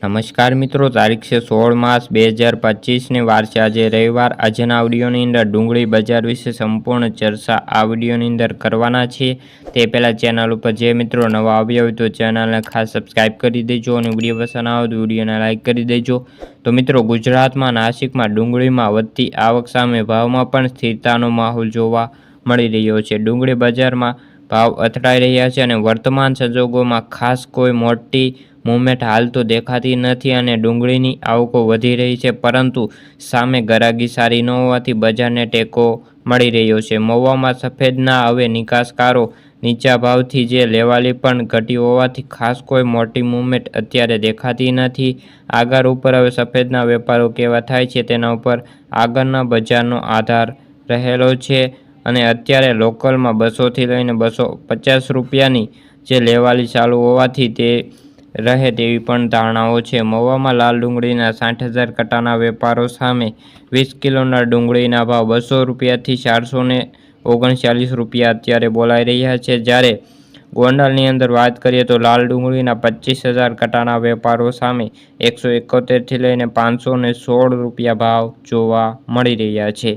નમસ્કાર મિત્રો, તારીખ છે સોળ માસ બે હજાર પચીસની. વાર છે આજે રવિવાર. આજના આવડીઓની અંદર ડુંગળી બજાર વિશે સંપૂર્ણ ચર્ચા આ વિડીયોની અંદર કરવાના છે તે પહેલાં ચેનલ ઉપર જે મિત્રો નવા આવ્યા હોય તો ચેનલને ખાસ સબસ્ક્રાઇબ કરી દેજો અને વીડિયો પસંદ આવે તો વિડીયોને લાઇક કરી દેજો. તો મિત્રો, ગુજરાતમાં નાસિકમાં ડુંગળીમાં વધતી આવક સામે ભાવમાં પણ સ્થિરતાનો માહોલ જોવા મળી રહ્યો છે. ડુંગળી બજારમાં ભાવ અથડાઈ રહ્યા છે અને વર્તમાન સંજોગોમાં ખાસ કોઈ મોટી મુવમેન્ટ હાલ તો દેખાતી નથી અને ડુંગળીની આવકો વધી રહી છે, પરંતુ સામે ગરાગી સારી ન હોવાથી બજારને ટેકો મળી રહ્યો છે. મહુવામાં સફેદના હવે નિકાસકારો નીચા ભાવથી જે લેવાલી પણ ઘટી હોવાથી ખાસ કોઈ મોટી મુવમેન્ટ અત્યારે દેખાતી નથી. આગળ ઉપર હવે સફેદના વેપારો કેવા થાય છે તેના ઉપર આગળના બજારનો આધાર રહેલો છે અને અત્યારે લોકલમાં બસોથી લઈને બસો પચાસ રૂપિયાની જે લેવાલી ચાલુ હોવાથી તે રહે તેવી પણ ધારણાઓ છે. મહુવામાં લાલ ડુંગળીના સાઠ હજાર કટાના વેપારો સામે વીસ કિલોના ડુંગળીના ભાવ બસો રૂપિયાથી ચારસો ને ઓગણચાલીસ રૂપિયા અત્યારે બોલાઈ રહ્યા છે. જ્યારે ગોંડલની અંદર વાત કરીએ તો લાલ ડુંગળીના પચીસ હજાર કટાના વેપારો સામે એકસો એકોતેરથી લઈને પાંચસો ને સોળ રૂપિયા ભાવ જોવા મળી રહ્યા છે.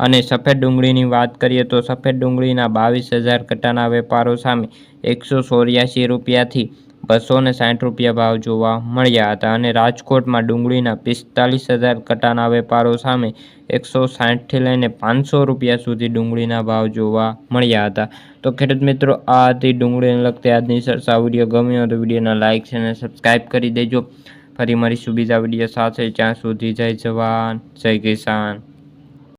અને સફેદ ડુંગળીની વાત કરીએ તો સફેદ ડુંગળીના બાવીસ હજાર કટાના વેપારો સામે એકસો ચોર્યાસી રૂપિયાથી બસો ને સાઠ રૂપિયા ભાવ જોવા મળ્યા હતા અને રાજકોટમાં ડુંગળીના પિસ્તાલીસ હજાર કટાના વેપારો સામે એકસો સાઠથી લઈને પાંચસો રૂપિયા સુધી ડુંગળીના ભાવ જોવા મળ્યા હતા. તો ખેડૂત મિત્રો, આ હતી ડુંગળીને લગતી આજની સરસા વીડિયો. ગમ્યો તો વિડીયોના લાઇક અને સબસ્ક્રાઈબ કરી દેજો. ફરી મળીશું બીજા વીડિયો સાથે. જ્યાં સુધી જય જવાન, જય કિસાન.